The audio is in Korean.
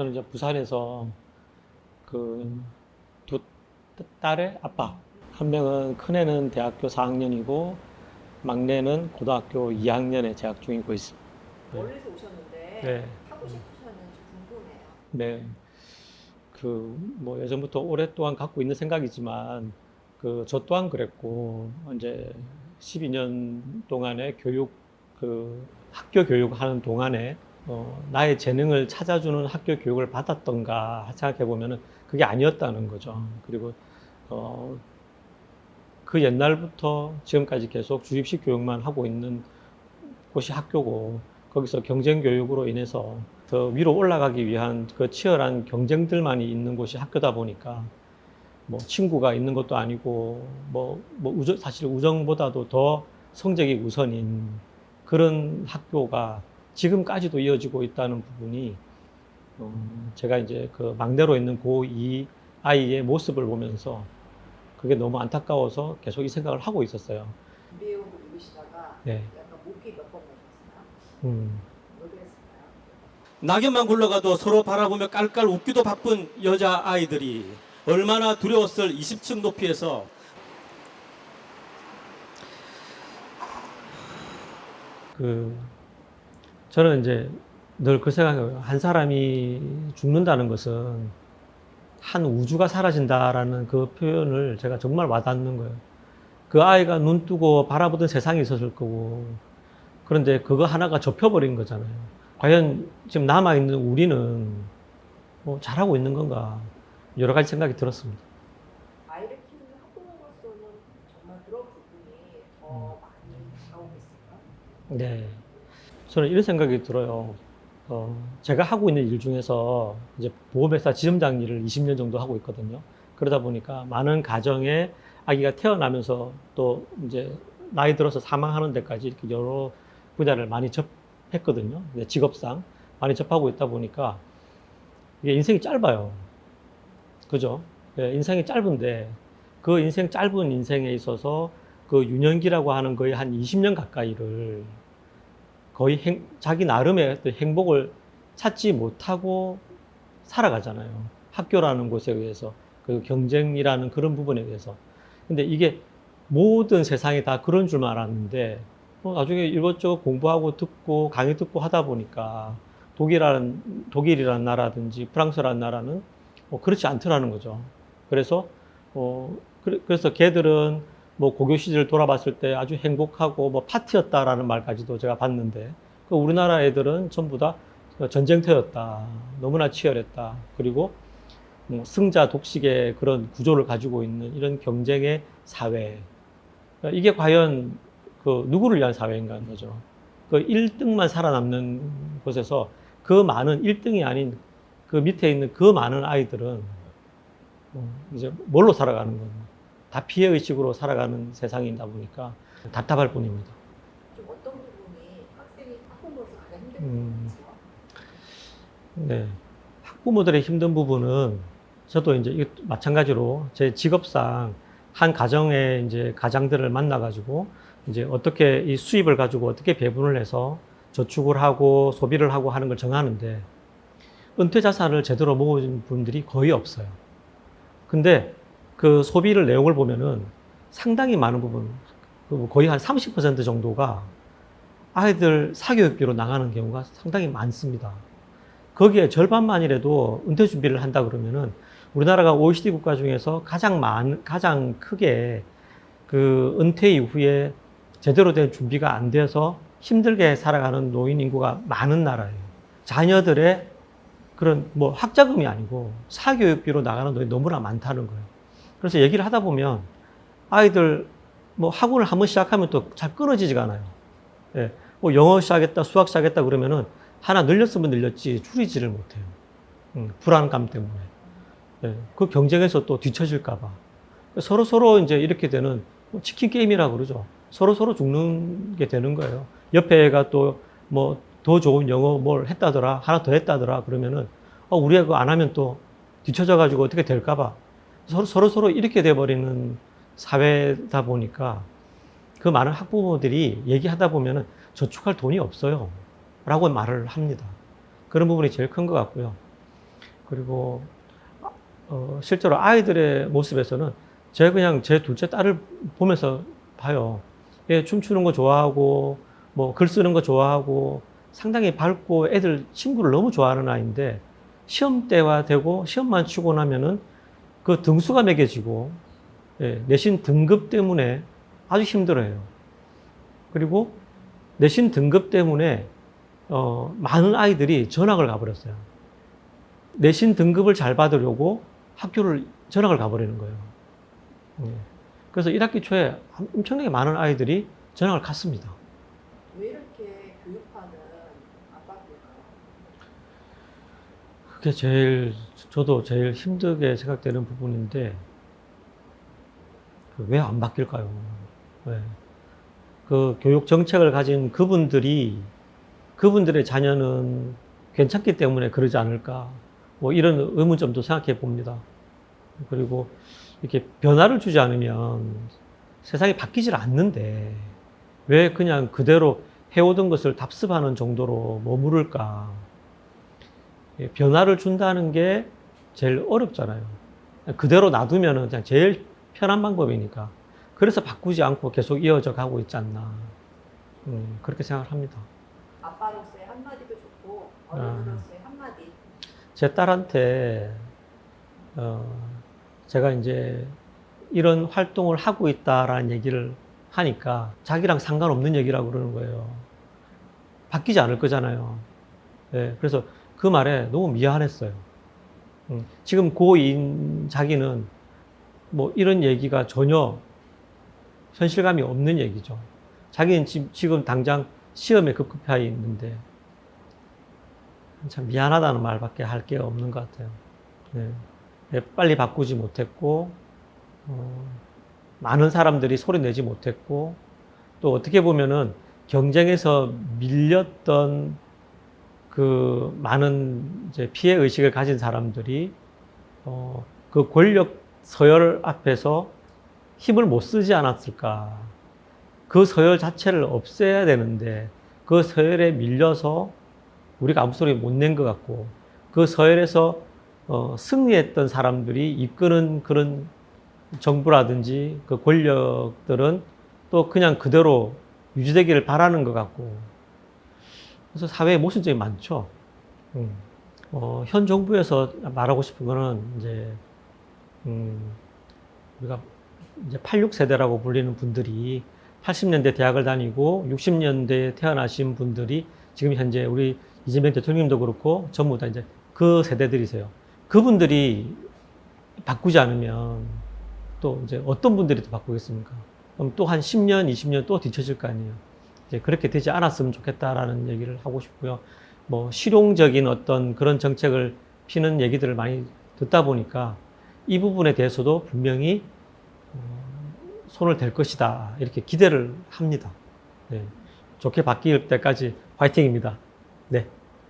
저는 이제 부산에서 그 두 딸의 아빠. 한 명은 큰 애는 대학교 4학년이고 막내는 고등학교 2학년에 재학 중이고 있습니다. 네. 멀리서 오셨는데 네. 타고 싶으셨는지 궁금해요. 네. 그 뭐 예전부터 오랫동안 갖고 있는 생각이지만 그 저 또한 그랬고 이제 12년 동안의 교육 그 학교 교육하는 동안에 어, 나의 재능을 찾아주는 학교 교육을 받았던가 생각해 보면은 그게 아니었다는 거죠. 그리고 어, 그 옛날부터 지금까지 계속 주입식 교육만 하고 있는 곳이 학교고 거기서 경쟁 교육으로 인해서 더 위로 올라가기 위한 그 치열한 경쟁들만이 있는 곳이 학교다 보니까 뭐 친구가 있는 것도 아니고 뭐, 뭐 우정, 사실 우정보다도 더 성적이 우선인 그런 학교가 지금까지도 이어지고 있다는 부분이 어, 제가 이제 그 막내로 있는 고2 아이의 모습을 보면서 그게 너무 안타까워서 계속 이 생각을 하고 있었어요. 미래용을 입으시다가 네. 약간 목이 몇번 나셨어요? 음. 왜 그랬을까요? 낙엽만 굴러가도 서로 바라보며 깔깔 웃기도 바쁜 여자 아이들이 얼마나 두려웠을 20층 높이에서 그 저는 이제 늘 그 생각해요. 한 사람이 죽는다는 것은 한 우주가 사라진다라는 그 표현을 제가 정말 와닿는 거예요. 그 아이가 눈 뜨고 바라보던 세상이 있었을 거고 그런데 그거 하나가 접혀버린 거잖아요. 과연 지금 남아있는 우리는 뭐 잘하고 있는 건가 여러 가지 생각이 들었습니다. 아이를 키우는 학부모로서는 정말 그런 부분이 더 많이 다가오고 있을까요? 네. 저는 이런 생각이 들어요. 어, 제가 하고 있는 일 중에서 이제 보험회사 지점장 일을 20년 정도 하고 있거든요. 그러다 보니까 많은 가정에 아기가 태어나면서 또 이제 나이 들어서 사망하는 데까지 이렇게 여러 분야를 많이 접했거든요. 직업상 많이 접하고 있다 보니까 이게 인생이 짧아요. 그죠? 예, 인생이 짧은데 그 인생 짧은 인생에 있어서 그 유년기라고 하는 거의 한 20년 가까이를 거의 행- 자기 나름의 행복을 찾지 못하고 살아가잖아요. 학교라는 곳에 의해서 그 경쟁이라는 그런 부분에 의해서. 근데 이게 모든 세상이 다 그런 줄만 알았는데 뭐 나중에 이것저것 공부하고 듣고 강의 듣고 하다 보니까 독일이라는 독일이라는 나라든지 프랑스라는 나라는 뭐 그렇지 않더라는 거죠. 그래서 어 그래- 그래서 걔들은 뭐 고교 시절 돌아봤을 때 아주 행복하고 뭐 파티였다라는 말까지도 제가 봤는데 그 우리나라 애들은 전부 다 전쟁터였다. 너무나 치열했다. 그리고 뭐 승자 독식의 그런 구조를 가지고 있는 이런 경쟁의 사회. 그러니까 이게 과연 그 누구를 위한 사회인가 하는 거죠. 그 1등만 살아남는 곳에서 그 많은 1등이 아닌 그 밑에 있는 그 많은 아이들은 뭐 이제 뭘로 살아가는 거예요. 다 피해 의식으로 살아가는 세상이다 보니까 답답할 뿐입니다. 좀 어떤 부분이 학생이 학부모로서 가장 힘든 음. 네. 학부모들의 힘든 부분은 저도 이제 마찬가지로 제 직업상 한 가정의 이제 가장들을 만나가지고 이제 어떻게 이 수입을 가지고 어떻게 배분을 해서 저축을 하고 소비를 하고 하는 걸 정하는데 은퇴 자산을 제대로 모은 분들이 거의 없어요. 근데 그 소비를 내용을 보면은 상당히 많은 부분, 그 거의 한 30% 정도가 아이들 사교육비로 나가는 경우가 상당히 많습니다. 거기에 절반만이라도 은퇴 준비를 한다 그러면은 우리나라가 OECD 국가 중에서 가장 많, 가장 크게 그 은퇴 이후에 제대로 된 준비가 안 돼서 힘들게 살아가는 노인 인구가 많은 나라예요. 자녀들의 그런 뭐 학자금이 아니고 사교육비로 나가는 돈이 너무나 많다는 거예요. 그래서 얘기를 하다 보면 아이들 뭐 학원을 한번 시작하면 또 잘 끊어지지가 않아요. 예. 뭐 영어 시작했다, 수학 시작했다 그러면은 하나 늘렸으면 늘렸지 줄이지를 못해요. 음, 불안감 때문에. 예. 그 경쟁에서 또 뒤처질까봐. 서로 서로 이제 이렇게 되는 뭐 치킨 게임이라고 그러죠. 서로 서로 죽는 게 되는 거예요. 옆에 애가 또 뭐 더 좋은 영어 뭘 했다더라, 하나 더 했다더라 그러면은 어, 우리 애가 안 하면 또 뒤처져가지고 어떻게 될까봐 서로 서로 서로 이렇게 돼버리는 사회다 보니까 그 많은 학부모들이 얘기하다 보면은 저축할 돈이 없어요. 라고 말을 합니다. 그런 부분이 제일 큰 것 같고요. 그리고 어, 실제로 아이들의 모습에서는 제가 그냥 제 둘째 딸을 보면서 봐요. 얘 춤추는 거 좋아하고 뭐 글 쓰는 거 좋아하고 상당히 밝고 애들 친구를 너무 좋아하는 아이인데 시험 때가 되고 시험만 치고 나면은 그 등수가 매겨지고 예, 내신 등급 때문에 아주 힘들어요. 그리고 내신 등급 때문에 어, 많은 아이들이 전학을 가버렸어요. 내신 등급을 잘 받으려고 학교를 전학을 가버리는 거예요. 예. 그래서 1학기 초에 엄청나게 많은 아이들이 전학을 갔습니다. 왜교육하는 아빠들까요? 그게 제일 저도 제일 힘들게 생각되는 부분인데 왜 안 바뀔까요? 왜? 그 교육 정책을 가진 그분들이 그분들의 자녀는 괜찮기 때문에 그러지 않을까? 뭐 이런 의문점도 생각해 봅니다. 그리고 이렇게 변화를 주지 않으면 세상이 바뀌질 않는데 왜 그냥 그대로 해오던 것을 답습하는 정도로 머무를까? 예, 변화를 준다는 게 제일 어렵잖아요. 그대로 놔두면 그냥 제일 편한 방법이니까. 그래서 바꾸지 않고 계속 이어져 가고 있지 않나. 음, 그렇게 생각을 합니다. 아빠로서의 한마디도 좋고 아. 어른으로서의 한마디. 제 딸한테, 어, 제가 이제 이런 활동을 하고 있다라는 얘기를 하니까 자기랑 상관없는 얘기라고 그러는 거예요. 바뀌지 않을 거잖아요. 예, 그래서 그 말에 너무 미안했어요. 음, 지금 고2인 자기는 뭐 이런 얘기가 전혀 현실감이 없는 얘기죠. 자기는 지- 지금 당장 시험에 급급해 있는데 참 미안하다는 말밖에 할 게 없는 것 같아요. 네. 네, 빨리 바꾸지 못했고 어, 많은 사람들이 소리 내지 못했고 또 어떻게 보면은 경쟁에서 밀렸던 그 많은 피해 의식을 가진 사람들이 어, 그 권력 서열 앞에서 힘을 못 쓰지 않았을까. 그 서열 자체를 없애야 되는데 그 서열에 밀려서 우리가 아무 소리 못 낸 것 같고 그 서열에서 어, 승리했던 사람들이 이끄는 그런 정부라든지 그 권력들은 또 그냥 그대로 유지되기를 바라는 것 같고 그래서 사회에 모순점이 많죠. 음. 어, 현 정부에서 말하고 싶은 거는 이제 음, 우리가 이제 86세대라고 불리는 분들이 80년대 대학을 다니고 60년대에 태어나신 분들이 지금 현재 우리 이재명 대통령님도 그렇고 전부 다 이제 그 세대들이세요. 그분들이 바꾸지 않으면 또 이제 어떤 분들이 또 바꾸겠습니까? 그럼 또 한 10년, 20년 또 뒤처질 거 아니에요. 이제 그렇게 되지 않았으면 좋겠다라는 얘기를 하고 싶고요. 뭐 실용적인 어떤 그런 정책을 피는 얘기들을 많이 듣다 보니까 이 부분에 대해서도 분명히 어, 손을 댈 것이다 이렇게 기대를 합니다. 네. 좋게 바뀔 때까지 화이팅입니다. 네.